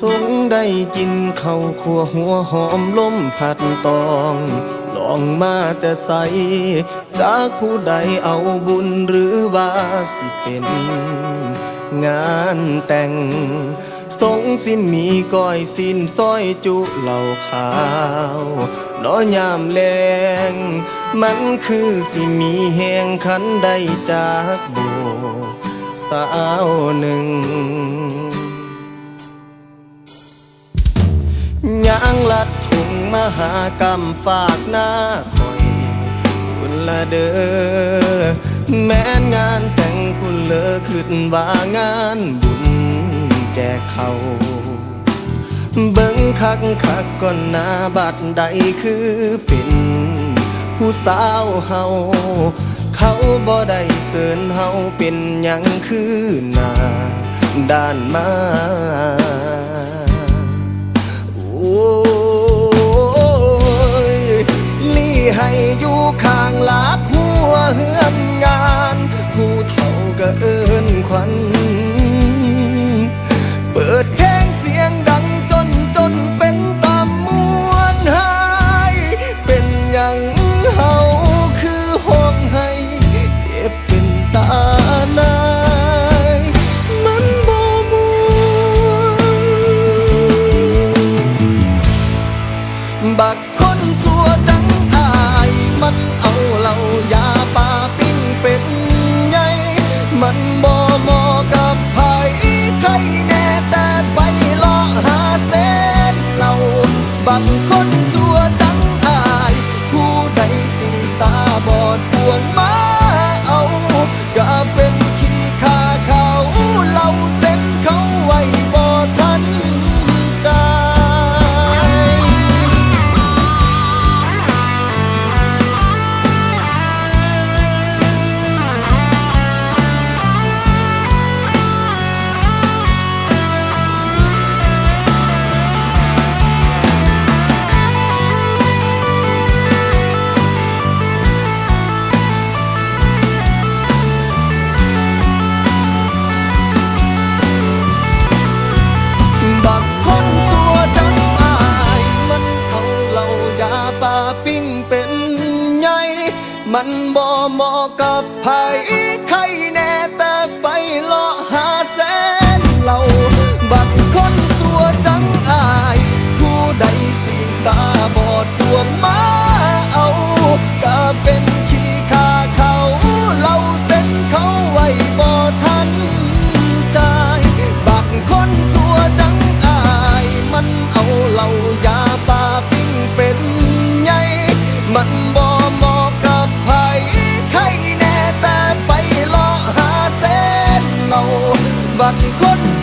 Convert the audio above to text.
สงได้กินข้าวขัวหัวหอมล้มพัดตอง ลองมาแต่ใส จากผู้ใดเอาบุญหรือว่าสิเป็น งานแต่ง สงสิมีก้อยสินซอยจุเหล่าขาวน้อยามแลงมันคือสิมีแหงขันได้จากโบสาวหนึ่งางลัดถุงมหากรรมฝากหน้าคอยคุณละเด้อแม้นงานแต่งคุณเลอขึ้นว่างานบุญแจกเขาเบิ่งคักคักก่อนหน้าบัดใดคือเป็นผู้สาวเฮาเขาบ่ได้เสินเฮาเป็นหยังคือหน้าด้านมา บักคน ป่าปิ้งเป็นไงมันบ่เหมาะกับไผใครแน่ ว่าสิคน